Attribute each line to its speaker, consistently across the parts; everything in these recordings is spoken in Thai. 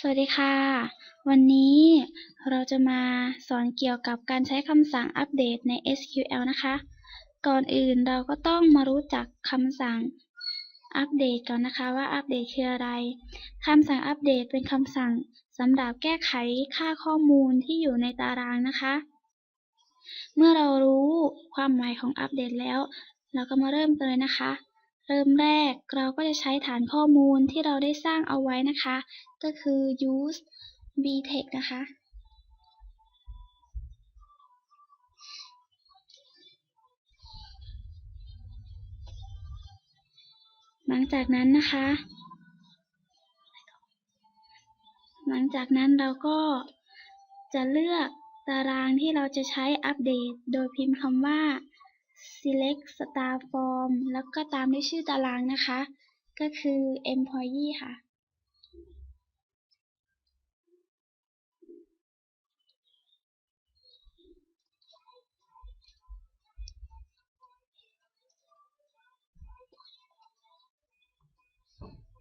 Speaker 1: สวัสดีค่ะ วันนี้เราจะมาสอนเกี่ยวกับการใช้คำสั่งอัปเดตใน SQL นะคะ ก่อนอื่นเราก็ต้องมารู้จักคำสั่งอัปเดตก่อนนะคะว่าอัปเดตคืออะไรคำสั่งอัปเดตเป็นคำสั่งสำหรับแก้ไขค่าข้อมูลที่อยู่ในตารางนะคะ เมื่อเรารู้ความหมายของอัปเดตแล้ว เราก็มาเริ่มกันเลยนะคะ เริ่มแรกเราก็จะใช้ฐานข้อมูลที่เราได้สร้างเอาไว้นะคะ ก็คือ use btext นะคะ หลังจากนั้นนะคะ หลังจากนั้นเราก็จะเลือกตารางที่เราจะใช้อัปเดต โดยพิมพ์คำว่า select star form แล้วก็ตามด้วยชื่อตารางนะคะ ก็คือ employee ค่ะ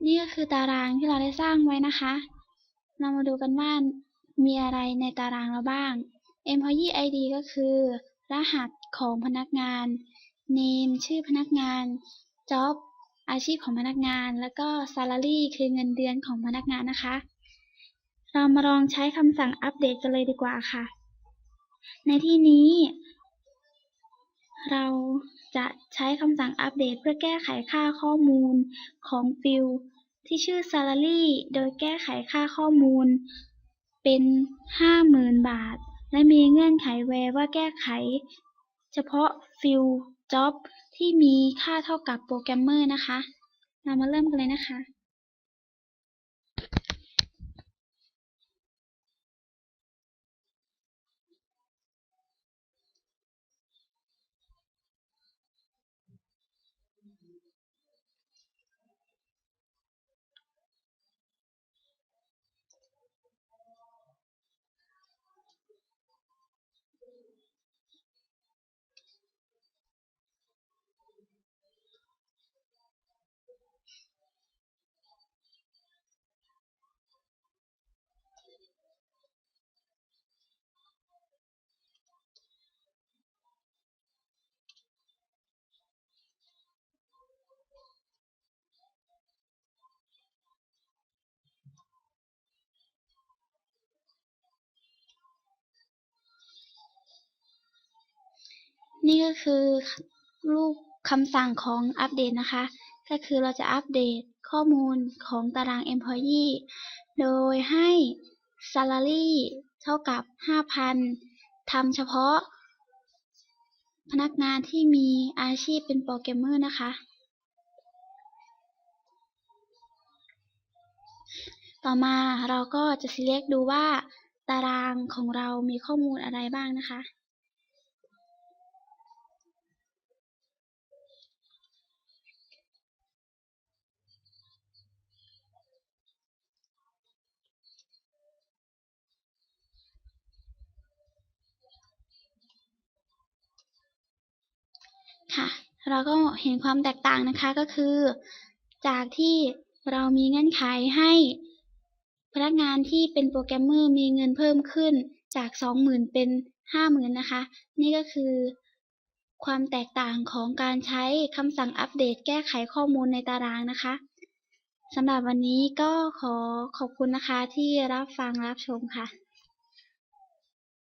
Speaker 1: นี่ก็คือตารางที่เราได้สร้างไว้นะคะ เรามาดูกันว่ามีอะไรในตารางเราบ้าง employee ID ก็คือ รหัส ของพนักงาน name ชื่อพนักงาน job อาชีพของพนักงาน แล้วก็ salary คือเงินเดือนของพนักงานนะคะ เรามาลองใช้คำสั่งอัปเดตกันเลยดีกว่าค่ะ ในที่นี้ เราจะใช้คำสั่งอัปเดตเพื่อแก้ไขค่าข้อมูลของฟิลที่ชื่อ salary โดยแก้ไขค่าข้อมูล เป็น 50,000 บาท และมีเงื่อนไขแวว่าแก้ไข เฉพาะฟิล job ที่มีค่าเท่ากับโปรแกรมเมอร์นะคะ เรามาเริ่มกันเลยนะคะ นี่ก็คือรูปคำสั่งของอัปเดตนะคะ ก็คือเราจะอัปเดตข้อมูลของตาราง employee โดยให้ salary เท่ากับ 5,000 ทำเฉพาะ พนักงานที่มีอาชีพเป็นโปรแกรมเมอร์นะคะ ต่อมาเราก็จะ select ดูว่า ตารางของเรามีข้อมูลอะไรบ้างนะคะ ค่ะ เราก็เห็นความแตกต่างนะคะก็คือ จากที่เรามีเงื่อนไขให้พนักงานที่เป็นโปรแกรมเมอร์มีเงินเพิ่มขึ้นจาก 20,000 เป็น 50,000 นะคะ นี่ก็คือ ความแตกต่างของการใช้คำสั่งอัปเดตแก้ไขข้อมูลในตารางนะคะสำหรับวันนี้ก็ขอขอบคุณนะคะที่รับฟังรับชมค่ะ